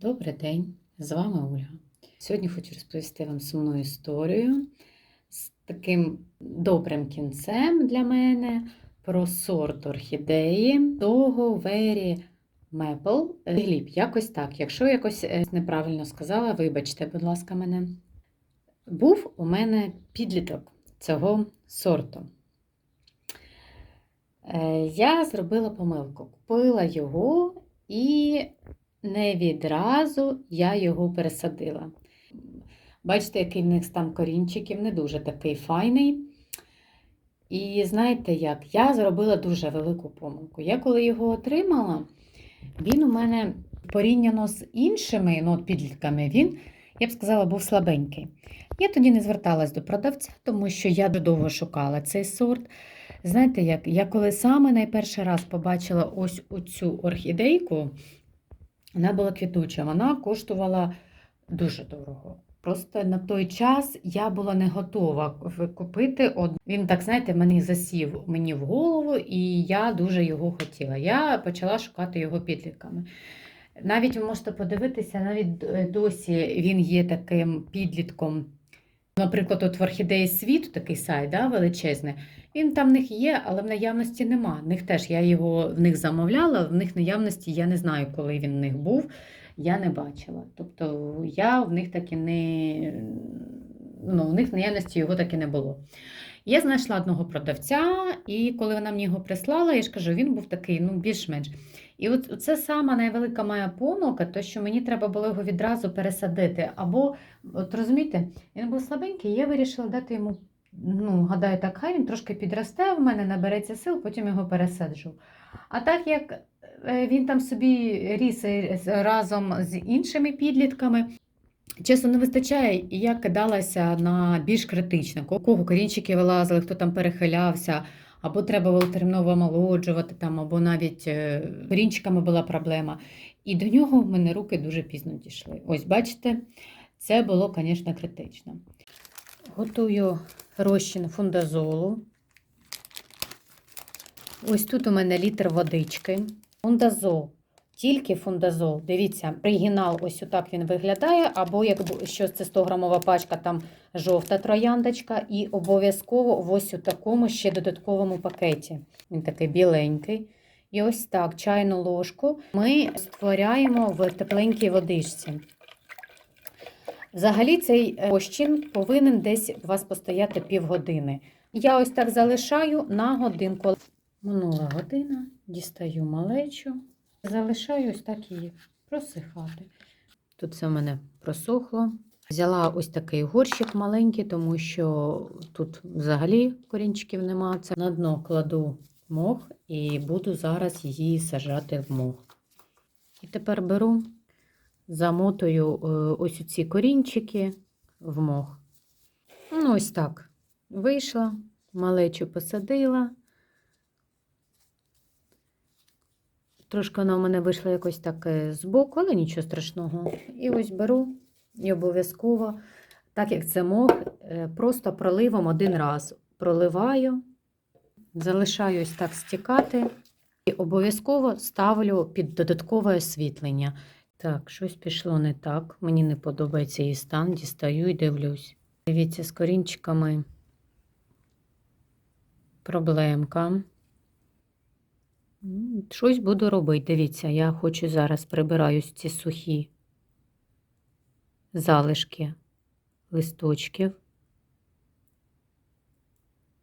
Добрий день, з вами Ольга. Сьогодні хочу розповісти вам сумну історію з таким добрим кінцем для мене про сорт орхідеї Вері Мепл. Гліб, якось так. Якщо якось е, неправильно сказала, вибачте, будь ласка, мене. Був у мене підліток цього сорту. Е, Я зробила помилку, купила його і не відразу я його пересадила. Бачите, який в них там корінчиків, не дуже такий файний. І знаєте як? Я зробила дуже велику помилку. Я коли його отримала, він у мене порівняно з іншими ну, підлітками, він, я б сказала, був слабенький. Я тоді не зверталась до продавця, тому що я довго шукала цей сорт. Знаєте, як? Я коли саме найперший раз побачила ось оцю орхідейку, вона була квітуча, вона коштувала дуже дорого. Просто на той час я була не готова купити. Він так, знаєте, мені засів мені в голову, і я дуже його хотіла. Я почала шукати його підлітками. Навіть ви можете подивитися, навіть досі він є таким підлітком. Наприклад, от в орхідеї світу такий сайт да, величезний. Він там в них є, але в наявності нема. В них теж я його в них замовляла, в них наявності я не знаю, коли він в них був, я не бачила. Тобто я в них таки не ну, в них наявності його таки не було. Я знайшла одного продавця, і коли вона мені його прислала, я ж кажу, він був такий, ну, більш-менш. І от це сама найвелика моя помилка, то що мені треба було його відразу пересадити. Або, от розумієте, він був слабенький, я вирішила дати йому ну, гадаю, так, хай він трошки підросте в мене, набереться сил, потім його пересаджу. А так як е, він там собі ріс е, разом з іншими підлітками, часу не вистачає, і я кидалася на більш критично. У кого корінчики вилазили, хто там перехилявся, або треба було терміново омолоджувати, там, або навіть е, корінчиками була проблема. І до нього в мене руки дуже пізно дійшли. Ось бачите, це було, звісно, критично. Готую розчин фундазолу. Ось тут у мене літр водички. Фундазол. Тільки фундазол. Дивіться, оригінал ось отак він виглядає, або якщо це 100 грамова пачка, там жовта трояндочка, і обов'язково в ось у такому ще додатковому пакеті. Він такий біленький. І ось так, чайну ложку ми створяємо в тепленькій водичці. Взагалі цей розчин повинен десь у вас постояти півгодини. Я ось так залишаю на годинку. Минула година, дістаю малечу, залишаю ось так її просихати. Тут все в мене просохло. Взяла ось такий горщик маленький, тому що тут взагалі корінчиків нема. Це на дно кладу мох і буду зараз її саджати в мох. І тепер беру замотую е, ось ці корінчики в мох. Ну, ось так. Вийшла, малечу посадила. Трошки вона в мене вийшла якось так е, збоку, але нічого страшного. І ось беру і обов'язково, так як це мох, е, просто проливом один раз проливаю, залишаю ось так стікати і обов'язково ставлю під додаткове освітлення. Так, щось пішло не так. Мені не подобається її стан. Дістаю і дивлюсь. Дивіться, з корінчиками проблемка. Щось буду робити. Дивіться, я хочу зараз прибираю ці сухі залишки листочків.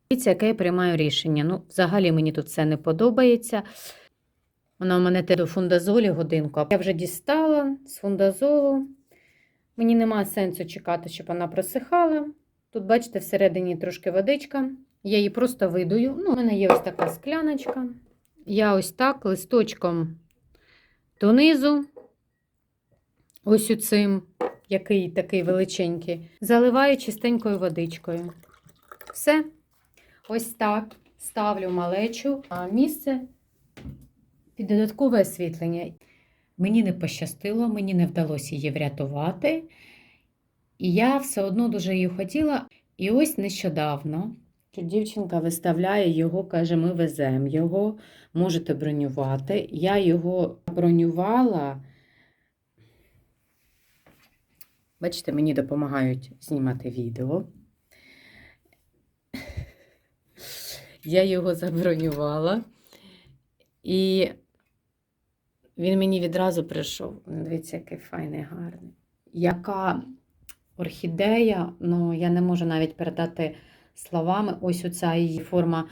Дивіться, яке я приймаю рішення. Ну, взагалі мені тут все не подобається. Вона у мене те до фундазолі годинку. Я вже дістала з фундазолу. Мені немає сенсу чекати, щоб вона просихала. Тут, бачите, всередині трошки водичка. Я її просто видую. Ну, у мене є ось така скляночка. Я ось так листочком донизу, ось у цим, який такий величенький, заливаю чистенькою водичкою. Все. Ось так ставлю малечу на місце під додаткове освітлення. Мені не пощастило, мені не вдалося її врятувати. І я все одно дуже її хотіла. І ось нещодавно дівчинка виставляє його, каже, ми веземо його, можете бронювати. Я його бронювала Бачите, мені допомагають знімати відео. Я його забронювала. І він мені відразу прийшов. Ну, Дивіться, який файний, гарний. Яка орхідея, ну я не можу навіть передати словами. Ось оця її форма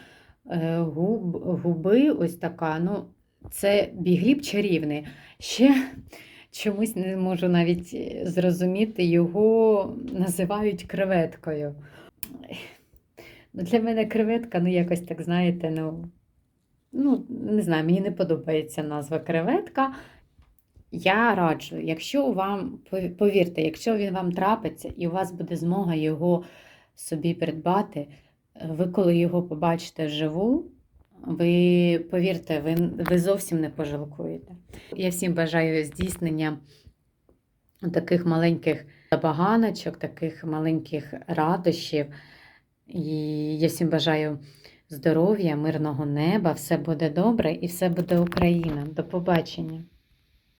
е, губ, губи, ось така. Ну, це бігліб чарівний. Ще чомусь не можу навіть е, зрозуміти, його називають креветкою. Ну, для мене креветка, ну якось так, знаєте, ну, ну, не знаю, мені не подобається назва креветка. Я раджу, якщо вам, повірте, якщо він вам трапиться і у вас буде змога його собі придбати, ви коли його побачите вживу, ви повірте, ви, ви зовсім не пожалкуєте. Я всім бажаю здійснення таких маленьких забаганочок, таких маленьких радощів. І я всім бажаю здоров'я, мирного неба, все буде добре і все буде Україна. До побачення!